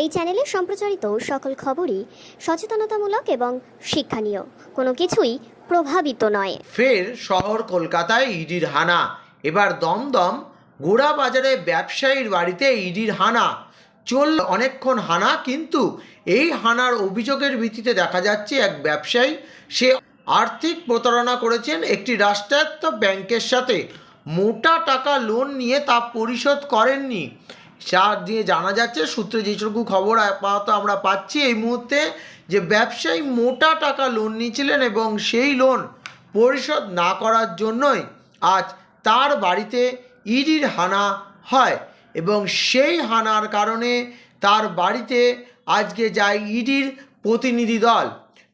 এই চ্যানেলে সম্প্রচারিত সকল খবরই সচেতনতামূলক এবং শিক্ষণীয়। কোনো কিছুই প্রভাবিত নয়। ফের শহর কলকাতায় ইডির হানা। এবার দমদম গোড়া বাজারে ব্যবসায়ীর বাড়িতে ইডির হানা। চলল অনেকক্ষণ হানা, কিন্তু এই হানার অভিযোগের ভিত্তিতে দেখা যাচ্ছে এক ব্যবসায়ী, সে আর্থিক প্রতারণা করেছেন একটি রাষ্ট্রায়ত্ত ব্যাংকের সাথে। মোটা টাকা লোন নিয়ে তা পরিশোধ করেননি। যা দিয়ে জানা যাচ্ছে, সূত্রে যেটুকু খবর আপাতত আমরা পাচ্ছি, এই মুহূর্তে যে ব্যবসায়ী মোটা টাকা লোন নিয়েছিলেন এবং সেই লোন পরিশোধ না করার জন্যই আজ তার বাড়িতে ইডির হানা হয় এবং সেই হানার কারণে তার বাড়িতে আজকে যায় ইডির প্রতিনিধি দল।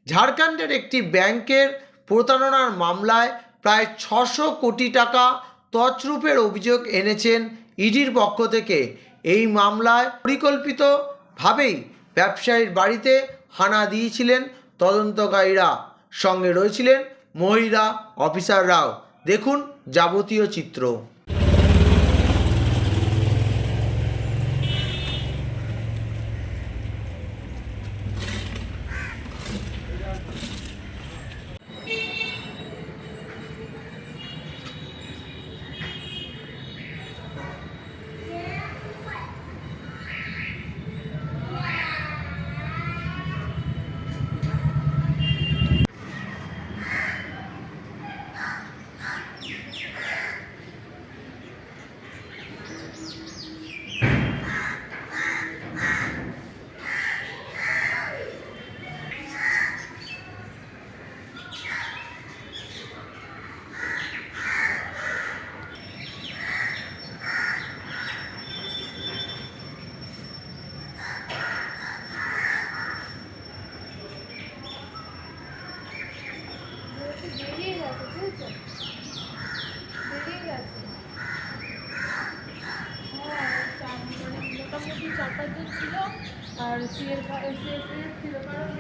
ঝাড়খণ্ডের একটি ব্যাংকের প্রতারণার মামলায় প্রায় ছশো কোটি টাকা তছরূপের অভিযোগ এনেছেন ইডির পক্ষ থেকে। এই মামলায় পরিকল্পিতভাবেই ব্যবসায়ীর বাড়িতে হানা দিয়েছিলেন তদন্তকারীরা। সঙ্গে রয়েছিলেন মহিলা অফিসাররাও দেখুন যাবতীয় চিত্র। বেরিয়ে গেছে বুঝেছ বেরিয়ে গেছে মোটামুটি চার ছিল আর সিএর সিএস ছিল কারণ